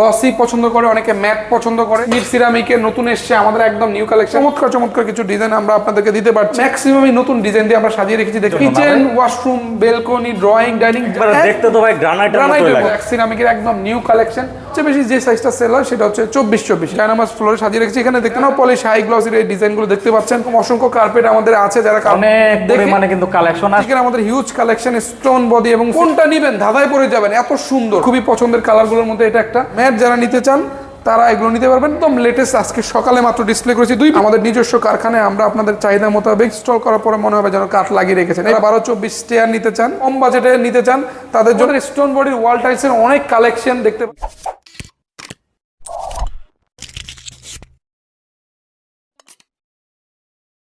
Glossy পছন্দ করে অনেকে ম্যাট পছন্দ করে। মির সিরামিকের নতুন এসছে আমাদের একদম নিউ কালেকশন চমৎকার চমৎকার কিছু ডিজাইন আমরা আপনাদেরকে দিতে পারছি। ম্যাক্সিমামই নতুন ডিজাইন দিয়ে আমরা সাজিয়ে রেখেছি দেখুন। Kitchen washroom balcony drawing dining দেখতে তো ভাই গ্রানাইটের মতোই লাগে। সিরামিকের একদম নিউ কালেকশন সবচেয়ে বেশি যে সাইজটা সেল হয় সেটা হচ্ছে চব্বিশ চব্বিশ। ডায়নামাস ফ্লোরে সাজিয়ে রেখেছি। এখানে দেখতে নাও পলিশ হাই গ্লসির এই ডিজাইনগুলো দেখতে পাচ্ছেন। অসংখ্য কার্পেট আমাদের আছে যারা অনেক পরিমাণে কিন্তু কালেকশন আছে। আমাদের হিউজ কালেকশন স্টোন বডি এবং কোনটা নিবেন ধাঁধায় পড়ে যাবেন এত সুন্দর। খুবই পছন্দের কালারগুলোর মধ্যে এটা একটা। ম্যাট যারা নিতে চান, তারা এগুলো নিতে পারবেন। একদম লেটেস্ট আজকে সকালে মাত্র ডিসপ্লে করেছি। দুই আমাদের নিজস্ব কারখানায় আমরা আপনাদের চাহিদা মোতাবেক ইনস্টল করার পরে মনে হবে যেন কাঠ লাগিয়ে রেখেছেন। এরা বারো চব্বিশ স্টেয়ার নিতে চান, কম বাজেটে নিতে চান, তাদের জন্য স্টোন বডির ওয়াল টাইলসের অনেক কালেকশন দেখতে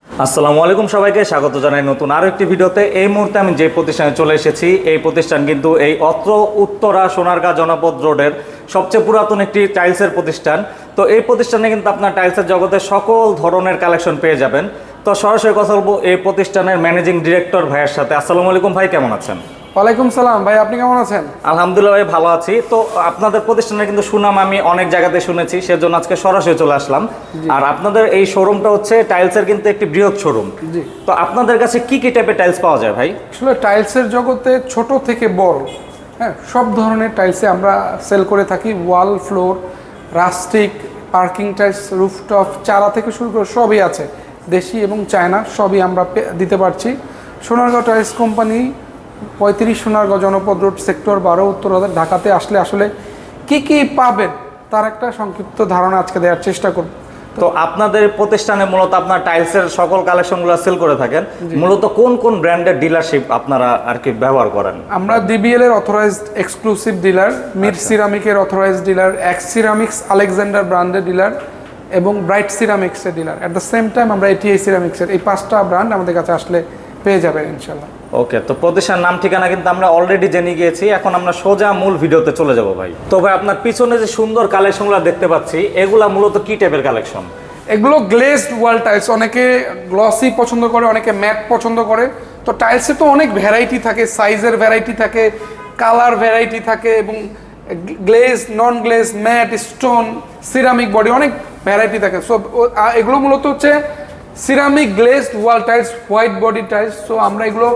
আসসালামু আলাইকুম সবাইকে, স্বাগত জানাই নতুন আরও একটি ভিডিওতে। এই মুহূর্তে আমি যে প্রতিষ্ঠানে চলে এসেছি, এই প্রতিষ্ঠান কিন্তু এই অত্র উত্তরা সোনারগাঁ জনপদ রোডের সবচেয়ে পুরাতন একটি টাইলসের প্রতিষ্ঠান। তো এই প্রতিষ্ঠানে কিন্তু আপনার টাইলসের জগতে সকল ধরনের কালেকশন পেয়ে যাবেন। তো সরাসরি কথা বলব এই প্রতিষ্ঠানের ম্যানেজিং ডিরেক্টর ভাইয়ের সাথে। আসসালামু আলাইকুম ভাই কেমন আছেন? ওয়ালাইকুম সালাম। ভাই আপনি কেমন আছেন? আলহামদুলিল্লাহ ভাই ভালো আছি। তো আপনাদের প্রতিষ্ঠানের কিন্তু সুনাম আমি অনেক জায়গাতে শুনেছি সেজন্য আজকে সরাসরি চলে আসলাম। আর আপনাদের এই শোরুমটা হচ্ছে টাইলসের কিন্তু একটি বৃহৎ শোরুম। তো আপনাদের কাছে কি কি টাইপের টাইলস পাওয়া যায় ভাই? আসলে টাইলসের জগতে ছোট থেকে বড় হ্যাঁ সব ধরনের টাইলসে আমরা সেল করে থাকি। Wall floor rustic parking tiles rooftop চারা থেকে শুরু করে সবই আছে। দেশি এবং চায়না, সবই আমরা দিতে পারছি। সোনারগাঁও টাইলস কোম্পানি পঁয়ত্রিশ সোনারগাঁও জনপদ রোড সেক্টর বারো, উত্তর ঢাকাতে আসলে আসলে কি কি পাবেন, তার একটা সংক্ষিপ্ত ধারণা আজকে দেওয়ার চেষ্টা করব। তো আপনাদের প্রতিষ্ঠানে মূলত আপনার টাইলসের সকল কালেকশনগুলো সেল করে থাকেন। মূলত কোন কোন ব্র্যান্ডের ডিলারশিপ আপনারা আর কি ব্যবহার করেন? আমরা ডিবিএল এর authorised exclusive dealer Mir সিরামিকের authorised dealer X Ceramics Alexander ব্র্যান্ডের ডিলার এবং bright সিরামিক্সের dealer at the same time আমরা এটিআই সিরামিক্সের এই পাঁচটা ব্র্যান্ড আমাদের কাছে আসলে পেয়ে যাবেন ইনশাল্লাহ ওকে, তো প্রতিষ্ঠান নাম ঠিকানা কিন্তু আমরা অলরেডি জেনে গিয়েছি। এখন আমরা সোজা মূল ভিডিওতে চলে যাব ভাই। তো ভাই, আপনার পিছনে যে সুন্দর কালেকশনগুলো দেখতে পাচ্ছি, এগুলা মূলত কি টাইপের কালেকশন এগুলো গ্লেজড ওয়াল টাইলস অনেকে গ্লসি পছন্দ করে, অনেকে ম্যাট পছন্দ করে। তো টাইলসে তো অনেক ভ্যারাইটি থাকে সাইজের ভ্যারাইটি থাকে কালার ভ্যারাইটি থাকে এবং glaze non glaze matt stone ceramic body অনেক ভ্যারাইটি থাকে। সো এগুলো মূলত হচ্ছে ceramic glazed wall tiles white body tiles so আমরা এগুলো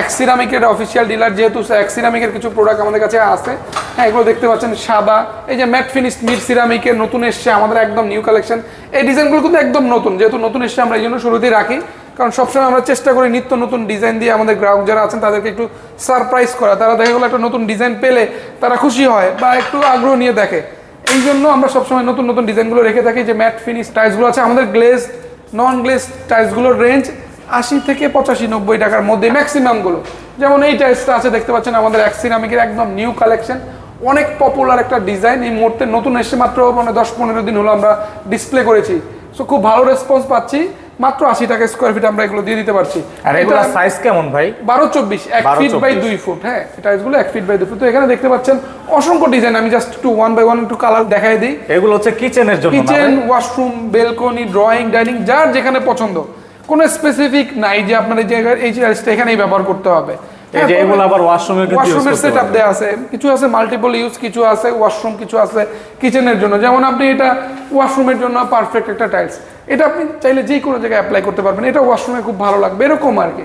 এক সিরামিকের অফিসিয়াল ডিলার যেহেতু এক সিরামিকের কিছু প্রোডাক্ট আমাদের কাছে আছে। হ্যাঁ এগুলো দেখতে পাচ্ছেন, সাদা, এই যে ম্যাট ফিনিশ মিড সিরামিকের নতুন এসছে, আমাদের একদম নিউ কালেকশন এই ডিজাইনগুলো কিন্তু একদম নতুন, যেহেতু নতুন এসছে, আমরা এই জন্য শুরুতেই রাখি। কারণ সবসময় আমরা চেষ্টা করি নিত্য নতুন ডিজাইন দিয়ে আমাদের গ্রাহক যারা আছেন, তাদেরকে একটু সারপ্রাইজ করা। তারা দেখা গেলো একটা নতুন ডিজাইন পেলে তারা খুশি হয় বা একটু আগ্রহ নিয়ে দেখে। এই জন্য আমরা সবসময় নতুন নতুন ডিজাইনগুলো রেখে থাকি, যে ম্যাট ফিনিশ টাইলসগুলো আছে, আমাদের গ্লেজ নন গ্লেস টাইলসগুলোর রেঞ্জ আশি থেকে পঁচাশি, নব্বই টাকার মধ্যে ম্যাক্সিমামগুলো যেমন এই টাইলসটা আছে, দেখতে পাচ্ছেন আমাদের অ্যাক্সিনামিকের একদম নিউ কালেকশন অনেক পপুলার একটা ডিজাইন এই মুহূর্তে নতুন এসে মাত্র মানে দশ পনেরো দিন হলো আমরা ডিসপ্লে করেছি। সো খুব ভালো রেসপন্স পাচ্ছি। মাত্র আশি টাকা স্কোয়ার ফিট আমরা এগুলো দিয়ে দিতে পারছি। আর এগুলা সাইজ কেমন ভাই? বারো চব্বিশ এক ফিট বাই দুই ফুট হ্যাঁ টাইলসগুলো এক ফিট বাই দুই ফুট তো এখানে দেখতে পাচ্ছেন অসংখ্য ডিজাইন আমি জাস্ট একটু ওয়ান বাই ওয়ান একটু কালার দেখাই দিই। এগুলো হচ্ছে কিচেনের জন্য kitchen washroom balcony drawing dining যার যেখানে পছন্দ। কোনো স্পেসিফিক নাই যে আপনার এই জায়গায় এই টাইলসটা এখানেই ব্যবহার করতে হবে। এই যে এগুলো আবার ওয়াশরুমে কিন্তু ওয়াশরুমের করতে সেট আপ দেওয়া আছে। কিছু আছে মাল্টিপল ইউজ কিছু আছে ওয়াশরুম কিছু আছে কিচেনের জন্য। যেমন আপনি এটা ওয়াশরুমের জন্য পারফেক্ট একটা টাইলস এটা আপনি চাইলে যে কোনো জায়গায় অ্যাপ্লাই করতে পারবেন। এটা ওয়াশরুমে খুব ভালো লাগবে এরকম আর কি।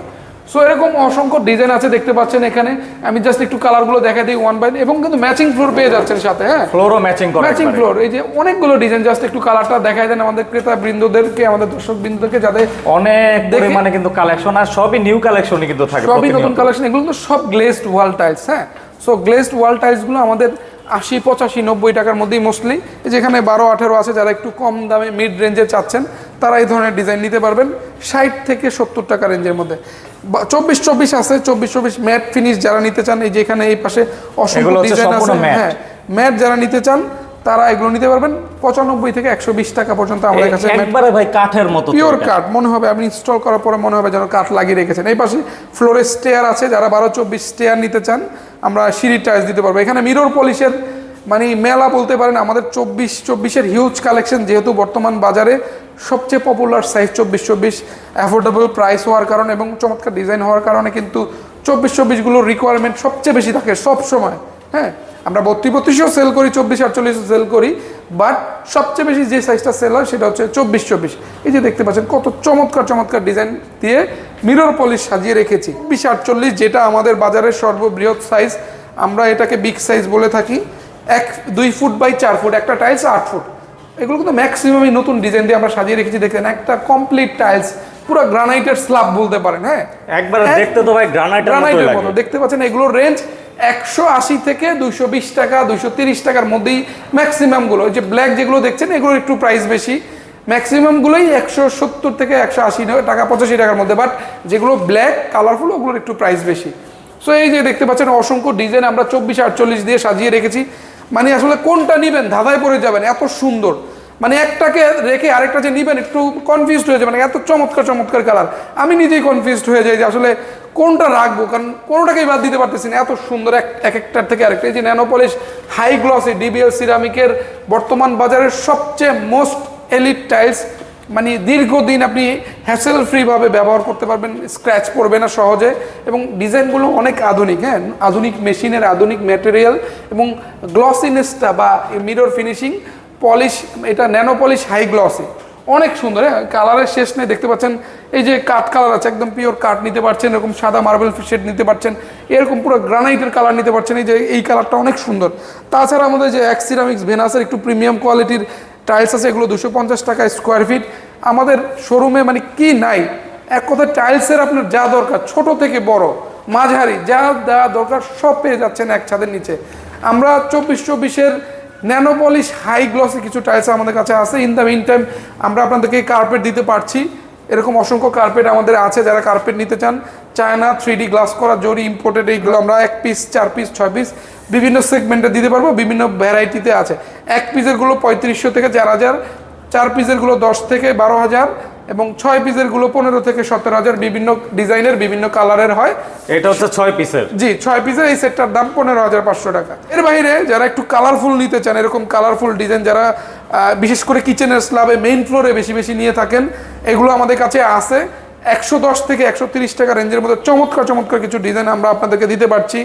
সো এরকম অসংখ্য ডিজাইন আছে দেখতে পাচ্ছেন এখানে। আমি জাস্ট একটু কালারগুলো দেখা দিই ওয়ান বাই এবং কিন্তু ম্যাচিং ফ্লোর পেয়ে যাচ্ছেন সাথে হ্যাঁ? ফ্লোরও ম্যাচিং করে ম্যাচিং ফ্লোর এই যে অনেকগুলো ডিজাইন জাস্ট একটু কালারটা দেখাই দেন আমাদের ক্রেতা বৃন্দদেরকে আমাদের দর্শক বৃন্দদেরকে যাতে অনেক পরিমাণে কিন্তু কালেকশন আর সবই নিউ কালেকশনই কিন্তু থাকে সবই নতুন কালেকশন এগুলো তো সব গ্লেসড ওয়াল টাইলস হ্যাঁ? সো গ্লেসড ওয়াল টাইলসগুলো আমাদের আশি পঁচাশি নব্বই টাকার মধ্যেই মোস্টলি যেখানে বারো আঠেরো আছে যারা একটু কম দামে মিড রেঞ্জে চাচ্ছেন তারা এই ধরনের ডিজাইন নিতে পারবেন ষাট থেকে সত্তর টাকা রেঞ্জের মধ্যে। চব্বিশ চব্বিশ আছে চব্বিশ চব্বিশ ম্যাট ফিনিশ যারা নিতে চান এই যেখানে এই পাশে অসংখ্য ডিজাইন আছে হ্যাঁ ম্যাট যারা নিতে চান তারা এগুলো নিতে পারবেন। পঁচানব্বই থেকে একশো বিশ টাকা পর্যন্ত আমাদের কাছে একবারে ভাই কাঠের মতো পিওর কাঠ। মনে হবে আপনি ইনস্টল করার পরে মনে হবে যেন কাঠ লাগিয়ে রেখেছেন। এই পাশে ফ্লোরে স্টেয়ার আছে। যারা বারো চব্বিশ স্টেয়ার নিতে চান আমরা সিঁড়ি টাইলস দিতে পারব। এখানে মিরর পলিশের মানে মেলা বলতে পারেন আমাদের চব্বিশ চব্বিশের হিউজ কালেকশন যেহেতু বর্তমান বাজারে সবচেয়ে পপুলার সাইজ চব্বিশ চব্বিশ অ্যাফোর্ডেবল প্রাইস হওয়ার কারণে এবং চমৎকার ডিজাইন হওয়ার কারণে কিন্তু চব্বিশ চব্বিশগুলোর রিকোয়ারমেন্ট সবচেয়ে বেশি থাকে সব সময়। হ্যাঁ? আমরা বত্রিশ বত্রিশও সেল করি, চব্বিশ আটচল্লিশও সেল করি বাট সবচেয়ে বেশি যে সাইজটা সেল হয় সেটা হচ্ছে চব্বিশ চব্বিশ। এই যে দেখতে পাচ্ছেন কত চমৎকার চমৎকার ডিজাইন দিয়ে মিরর পলিশ সাজিয়ে রেখেছি। বিশ আটচল্লিশ যেটা আমাদের বাজারের সর্ববৃহৎ সাইজ আমরা এটাকে বিগ সাইজ বলে থাকি। এক, দুই ফুট বাই চার ফুট একটা টাইলস আট ফুট এগুলো কিন্তু ম্যাক্সিমামই নতুন ডিজাইন দিয়ে আমরা সাজিয়ে রেখেছি। দেখেন একটা কমপ্লিট টাইলস পুরো গ্রানাইটের স্ল্যাব বলতে পারেন হ্যাঁ? একবার দেখতে তো ভাই গ্রানাইটের গ্রানাইটের মতো। দেখতে পাচ্ছেন এগুলোর রেঞ্জ একশো আশি থেকে দুইশো বিশ টাকা দুইশো তিরিশ টাকার মধ্যেই ম্যাক্সিমামগুলো যে ব্ল্যাক যেগুলো দেখছেন এগুলোর একটু প্রাইস বেশি। ম্যাক্সিমাম গুলোই একশো সত্তর থেকে একশো আশি টাকা পঁচাশি টাকার মধ্যে। বাট যেগুলো ব্ল্যাক কালারফুল ওগুলোর একটু প্রাইস বেশি। সো এই যে দেখতে পাচ্ছেন অসংখ্য ডিজাইন আমরা চব্বিশ আটচল্লিশ দিয়ে সাজিয়ে রেখেছি। মানে আসলে কোনটা নিবেন ধাঁধায় পড়ে যাবেন এত সুন্দর। মানে একটাকে রেখে আরেকটা যে নিবেন, একটু কনফিউজড হয়ে যাবেন এত চমৎকার চমৎকার কালার আমি নিজেই কনফিউজড হয়ে যাই যে আসলে কোনটা রাখব, কারণ কোনোটাকেই বাদ দিতে পারতেছি না। এত সুন্দর এক এক একটার থেকে আরেকটা। এই যে ন্যানোপলিশ হাই গ্লসি ডিবিএল সিরামিকের বর্তমান বাজারের সবচেয়ে মোস্ট এলিট টাইলস মানে দীর্ঘদিন আপনি হ্যাসেল ফ্রিভাবে ব্যবহার করতে পারবেন স্ক্র্যাচ পড়বে না সহজে। এবং ডিজাইনগুলো অনেক আধুনিক হ্যাঁ আধুনিক মেশিনের আধুনিক ম্যাটেরিয়াল এবং গ্লসিনেসটা বা মিরর ফিনিশিং পলিশ এটা ন্যানো পলিশ হাই গ্লসি অনেক সুন্দর হ্যাঁ কালারের শেষ নেই, দেখতে পাচ্ছেন, এই যে কাঠ কালার আছে, একদম পিওর কাঠ নিতে পারছেন, এরকম সাদা মার্বেল শেড নিতে পারছেন, এরকম পুরো গ্রানাইটের কালার নিতে পারছেন, এই যে, এই কালারটা অনেক সুন্দর। তাছাড়া আমাদের যে অ্যাক্সিরামিক্স ভেনাসের একটু প্রিমিয়াম কোয়ালিটির টাইলস আছে, এগুলো দুশো পঞ্চাশ টাকা স্কোয়ার ফিট আমাদের শোরুমে মানে কি নাই, এক কথায় টাইলসের আপনার যা দরকার, ছোট থেকে বড়, মাঝারি, যা যা দরকার, সব পেয়ে যাচ্ছেন এক ছাদের নিচে। আমরা চব্বিশ চব্বিশের ন্যানোপলিশ হাই গ্লসে কিছু টাইলস আমাদের কাছে আছে। ইন দ্য মিন টাইম আমরা আপনাদেরকে কার্পেট দিতে পারছি। এরকম অসংখ্য কার্পেট আমাদের আছে যারা কার্পেট নিতে চান। চায়না থ্রি ডি গ্লাস করা, জরি ইম্পোর্টেড এইগুলো আমরা এক পিস চার পিস ছয় পিস বিভিন্ন সেগমেন্টে দিতে পারব, বিভিন্ন ভ্যারাইটিতে আছে। এক পিসেরগুলো পঁয়ত্রিশশো থেকে চার হাজার, চার পিসেরগুলো দশ থেকে বারো হাজার এবং ছয় পিসেরগুলো পনেরো থেকে সতেরো হাজার বিভিন্ন ডিজাইনের বিভিন্ন কালারের হয়। এটা হচ্ছে ছয় পিসের জি ছয় পিসের এই সেটটার দাম পনেরো হাজার পাঁচশো টাকা। এর বাইরে যারা একটু কালারফুল নিতে চান এরকম কালারফুল ডিজাইন যারা বিশেষ করে কিচেনের স্ল্যাবে মেইন ফ্লোরে বেশি বেশি নিয়ে থাকেন এগুলো আমাদের কাছে আছে। একশো দশ থেকে একশো তিরিশ টাকা রেঞ্জের মধ্যে চমৎকার চমৎকার কিছু ডিজাইন আমরা আপনাদেরকে দিতে পারছি।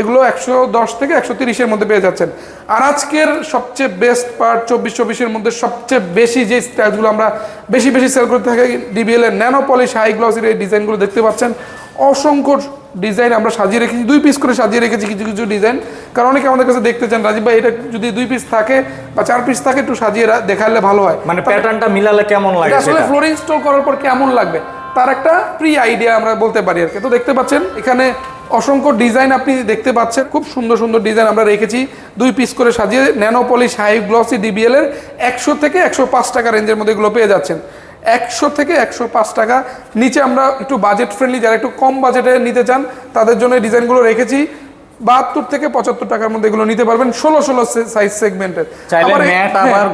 এগুলো একশো দশ থেকে একশো তিরিশের মধ্যে পেয়ে যাচ্ছেন। আর আজকের সবচেয়ে বেস্ট পার্ট চব্বিশ চব্বিশের মধ্যে সবচেয়ে বেশি যে স্টাইলগুলো আমরা বেশি বেশি সেল করতে থাকি ডিবিএল এর ন্যানো পলিশ হাই গ্লসের এই ডিজাইনগুলো দেখতে পাচ্ছেন। অসংখ্য ডিজাইন আমরা সাজিয়ে রেখেছি দুই পিস করে সাজিয়ে রেখেছি কিছু কিছু ডিজাইন কারণ অনেকে আমাদের কাছে দেখতে চান রাজীব ভাই এটা যদি দুই পিস থাকে বা চার পিস থাকে একটু সাজিয়ে দেখালে ভালো হয়। মানে প্যাটার্নটা মিলালে কেমন লাগে আসলে ফ্লোর ইনস্টল করার পর কেমন লাগবে? তার একটা প্রি আইডিয়া আমরা বলতে পারি আর কি। তো দেখতে পাচ্ছেন, এখানে অসংখ্য ডিজাইন আপনি দেখতে পাচ্ছেন। খুব সুন্দর সুন্দর ডিজাইন আমরা রেখেছি। দুই পিস করে সাজিয়ে ন্যানোপলিশ হাই গ্লসি ডিবিএল এর একশো থেকে একশো পাঁচ টাকা রেঞ্জের মধ্যে এগুলো পেয়ে যাচ্ছেন। একশো থেকে একশো পাঁচ টাকা। নিচে আমরা একটু বাজেট ফ্রেন্ডলি যারা একটু কম বাজেটে নিতে চান, তাদের জন্য ডিজাইনগুলো রেখেছি। বাহাত্তর থেকে পঁচাত্তর টাকার মধ্যে এগুলো নিতে পারবেন ষোলো ষোলো সাইজ সেগমেন্টের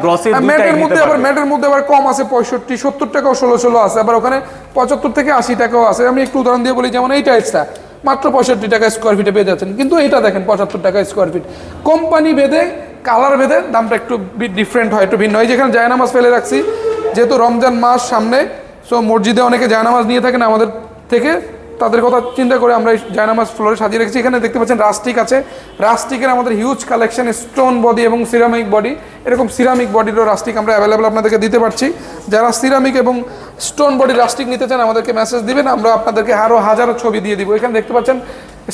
glossy দুইটাই ম্যাটের মধ্যে আবার। ম্যাটের মধ্যে আবার কম আছে পঁয়ষট্টি সত্তর টাকাও ষোলো ষোলো আছে। আবার ওখানে পঁচাত্তর থেকে আশি টাকাও আছে। আমি একটু উদাহরণ দিয়ে বলি যেমন এই টাইলসটা মাত্র পঁয়ষট্টি টাকা স্কোয়ার ফিটে পেয়ে যাচ্ছেন। কিন্তু এটা দেখেন পঁচাত্তর টাকা স্কোয়ার ফিট কোম্পানি ভেদে কালার ভেদে দামটা একটু ডিফারেন্ট হয় একটু ভিন্ন হয়। যেখানে জায়নামাজ ফেলে রাখছি যেহেতু রমজান মাস সামনে সো মসজিদে অনেকে জায়নামাজ নিয়ে থাকেন আমাদের থেকে। তাদের কথা চিন্তা করে আমরা জায়নামাজ ফ্লোরে সাজিয়ে রেখেছি। এখানে দেখতে পাচ্ছেন রাস্টিক আছে। রাস্টিকের আমাদের হিউজ কালেকশন স্টোন বডি এবং সিরামিক বডি এরকম সিরামিক বডিরও রাস্টিক আমরা অ্যাভেলেবল আপনাদেরকে দিতে পারছি। যারা সিরামিক এবং স্টোন বডি রাস্টিক নিতে চান, আমাদেরকে মেসেজ দিবেন। আমরা আপনাদেরকে আরও হাজারো ছবি দিয়ে দিব। এখানে দেখতে পাচ্ছেন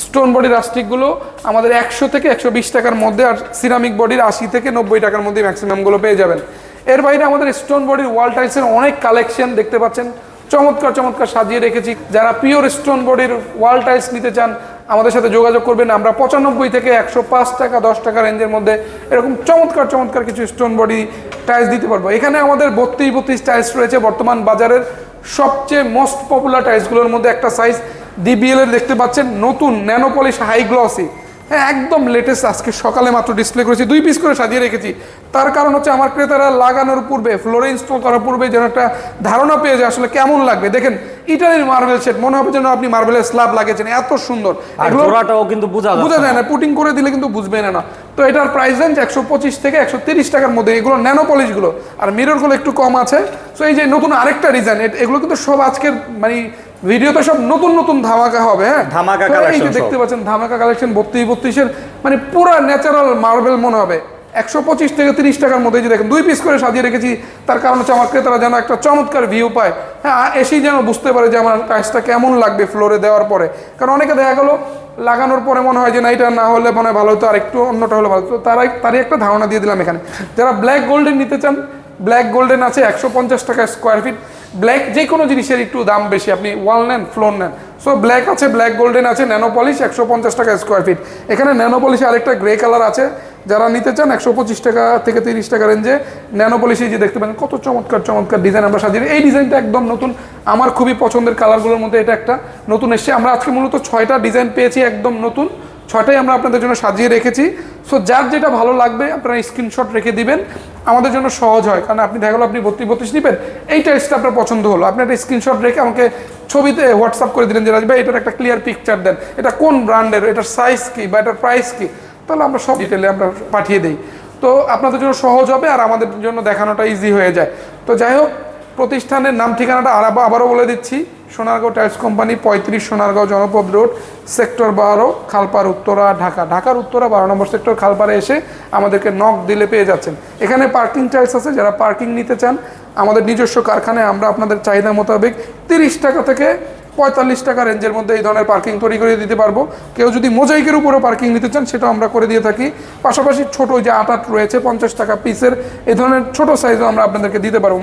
স্টোন বডি রাস্টিকগুলো আমাদের একশো থেকে একশো বিশ টাকার মধ্যে আর সিরামিক বডির আশি থেকে নব্বই টাকার মধ্যে ম্যাক্সিমামগুলো পেয়ে যাবেন। এর বাইরে আমাদের স্টোন বডির ওয়াল টাইলসের অনেক কালেকশন দেখতে পাচ্ছেন। চমৎকার চমৎকার সাজিয়ে রেখেছি। যারা পিওর স্টোন বডির ওয়াল টাইলস নিতে চান, আমাদের সাথে যোগাযোগ করবেন। আমরা পঁচানব্বই থেকে একশো পাঁচ টাকা, দশ টাকা রেঞ্জের মধ্যে এরকম চমৎকার চমৎকার কিছু স্টোন বডি টাইলস দিতে পারব। এখানে আমাদের বত্রিশ বত্রিশ টাইলস রয়েছে বর্তমান বাজারের সবচেয়ে মোস্ট পপুলার টাইলসগুলোর মধ্যে একটা সাইজ ডিবিএল এর দেখতে পাচ্ছেন। নতুন ন্যানোপলিশ হাই গ্লসি হ্যাঁ একদম লেটেস্ট আজকে সকালে মাত্র ডিসপ্লে করেছি। দুই পিস করে সাজিয়ে রেখেছি। তার কারণ হচ্ছে আমার ক্রেতারা লাগানোর পূর্বে ফ্লোরে ইনস্টল করার পূর্বে যেন একটা ধারণা পেয়ে যায় আসলে কেমন লাগবে। দেখেন ইটালির মার্বেল সেট মনে হবে যেন আপনি মার্বেলের স্ল্যাব লাগিয়েছেন এত সুন্দর। জোড়াটাও কিন্তু বোঝা বোঝা যায় না পুটিং করে দিলে কিন্তু বুঝবে না। তো এটার প্রাইস রেঞ্জ একশো পঁচিশ থেকে একশো তিরিশ টাকার মধ্যে এগুলো ন্যানো পলিশগুলো আর মিররগুলো একটু কম আছে। সো এই যে নতুন আরেকটা ডিজাইন এগুলো কিন্তু সব আজকের মানে ভিডিওতে সব নতুন নতুন ধামাকা হবে হ্যাঁ? ধামাকা সব। দেখতে পাচ্ছেন ধামাকা কালেকশন বত্রিশ বত্রিশের মানে পুরো ন্যাচারাল মার্বেল মনে হবে। একশো পঁচিশ থেকে তিরিশ টাকার মধ্যে যে দেখেন, দুই পিস করে সাজিয়ে রেখেছি। তার কারণ হচ্ছে আমার ক্রেতারা যেন একটা চমৎকার ভিউ পায়। হ্যাঁ এসেই যেন বুঝতে পারে যে আমার টাইসটা কেমন লাগবে ফ্লোরে দেওয়ার পরে। কারণ অনেকে দেখা গেলো, লাগানোর পরে মনে হয় যে না, এটা না হলে মনে হয় ভালো হতো আর একটু অন্যটা হলে ভালো হতো। তারাই তারই একটা ধারণা দিয়ে দিলাম এখানে। যারা ব্ল্যাক গোল্ডেন নিতে চান ব্ল্যাক গোল্ডেন আছে একশো পঞ্চাশ টাকা স্কোয়ার ফিট ব্ল্যাক যে কোনো জিনিসের একটু দাম বেশি। আপনি ওয়াল নেন ফ্লোর নেন। সো ব্ল্যাক আছে ব্ল্যাক গোল্ডেন আছে ন্যানো পলিশ একশো পঞ্চাশ টাকা স্কোয়ার ফিট এখানে ন্যানো পলিশে আরেকটা গ্রে কালার আছে। যারা নিতে চান, একশো পঁচিশ টাকা থেকে তিরিশ টাকা রেঞ্জে ন্যানো পলিশে যে দেখতে পারেন কত চমৎকার চমৎকার ডিজাইন আমরা সাজিয়ে এই ডিজাইনটা একদম নতুন। আমার খুবই পছন্দের কালারগুলোর মধ্যে এটা একটা নতুন এসছে। আমরা আজকে মূলত ছয়টা ডিজাইন পেয়েছি একদম নতুন। ছয়টাই আমরা আপনাদের জন্য সাজিয়ে রেখেছি। সো যার যেটা ভালো লাগবে, আপনারা স্ক্রিনশট রেখে দিবেন। আমাদের জন্য সহজ হয়, কারণ আপনি দেখা গেলো আপনি বত্রিশ বত্রিশ নেবেন। এই টাইসটা আপনার পছন্দ হলো। আপনি একটা স্ক্রিনশট রেখে আমাকে ছবিতে হোয়াটসঅ্যাপ করে দিলেন যে, রাজ ভাই, এটার একটা ক্লিয়ার পিকচার দেন। এটা কোন ব্র্যান্ডের এটার সাইজ কি বা এটার প্রাইস কি? তাহলে আমরা সব ডিটেলে আমরা পাঠিয়ে দিই। তো আপনাদের জন্য সহজ হবে আর আমাদের জন্য দেখানোটা ইজি হয়ে যায়। তো যাই হোক, প্রতিষ্ঠানের নাম ঠিকানাটা আর আবারও বলে দিচ্ছি। সোনারগাঁও টাইলস কোম্পানি, পঁয়ত্রিশ সোনারগাঁও জনপদ রোড, সেক্টর বারো খালপার উত্তরা, ঢাকা। ঢাকার উত্তরা বারো নম্বর সেক্টর খালপারে এসে আমাদেরকে নক দিলে পেয়ে যাচ্ছেন। এখানে পার্কিং টাইলস আছে, যারা পার্কিং নিতে চান, আমাদের নিজস্ব কারখানায় আমরা আপনাদের চাহিদা মোতাবেক তিরিশ টাকা থেকে পঁয়তাল্লিশ টাকা রেঞ্জের মধ্যে এই ধরনের পার্কিং তৈরি করে দিতে পারব। কেউ যদি মোজাইকের উপরও পার্কিং নিতে চান সেটাও আমরা করে দিয়ে থাকি। পাশাপাশি ছোট যে আটাট রয়েছে পঞ্চাশ টাকা পিসের এই ধরনের ছোট সাইজও আমরা আপনাদেরকে দিতে পারব।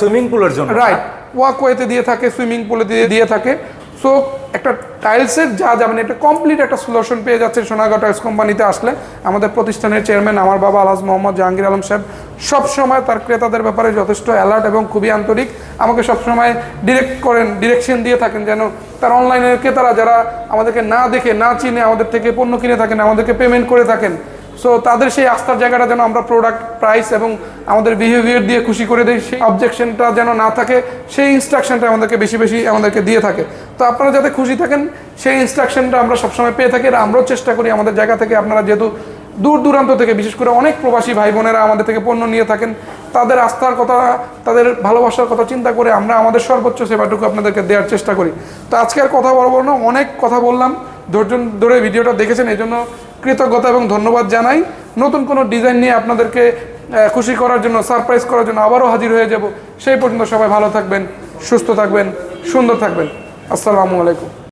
সুইমিং পুলের জন্য। রাইট ওয়াকওয়েতে দিয়ে থাকে সুইমিং পুলে দিয়ে দিয়ে থাকে। সো একটা টাইলসের যা যাবেন একটা কমপ্লিট একটা সলিউশন পেয়ে যাচ্ছে সোনাগাঁও টাইলস কোম্পানিতে আসলে। আমাদের প্রতিষ্ঠানের চেয়ারম্যান আমার বাবা আলহাজ মোহাম্মদ জাহাঙ্গীর আলম সাহেব সবসময় তার ক্রেতাদের ব্যাপারে যথেষ্ট অ্যালার্ট এবং খুবই আন্তরিক। আমাকে সবসময় ডিরেক্ট করেন ডিরেকশন দিয়ে থাকেন যেন তার অনলাইনের ক্রেতারা যারা আমাদেরকে না দেখে, না চিনে, আমাদের থেকে পণ্য কিনে থাকেন, আমাদেরকে পেমেন্ট করে থাকেন। সো তাদের সেই আস্থার জায়গাটা যেন আমরা প্রোডাক্ট প্রাইস এবং আমাদের বিহেভিয়ার দিয়ে খুশি করে দিই, সেই অবজেকশনটা যেন না থাকে, সেই ইনস্ট্রাকশনটা আমাদেরকে বেশি বেশি আমাদেরকে দিয়ে থাকে। তো আপনারা যাতে খুশি থাকেন, সেই ইনস্ট্রাকশনটা আমরা সবসময় পেয়ে থাকি। আর আমরাও চেষ্টা করি আমাদের জায়গা থেকে, আপনারা যেহেতু দূর দূরান্ত থেকে, বিশেষ করে অনেক প্রবাসী ভাই বোনেরা আমাদের থেকে পণ্য নিয়ে থাকেন, তাদের আস্থার কথা, তাদের ভালোবাসার কথা চিন্তা করে আমরা আমাদের সর্বোচ্চ সেবাটুকু আপনাদেরকে দেওয়ার চেষ্টা করি। তো আজকে আর কথা বলব না, অনেক কথা বললাম। ধৈর্য ধরে ভিডিওটা দেখেছেন এই জন্য কৃতজ্ঞতা এবং ধন্যবাদ জানাই। নতুন কোনো ডিজাইন নিয়ে আপনাদেরকে খুশি করার জন্য, সারপ্রাইজ করার জন্য আবারও হাজির হয়ে যাব। সেই পর্যন্ত সবাই ভালো থাকবেন, সুস্থ থাকবেন, সুন্দর থাকবেন। আসসালামু আলাইকুম।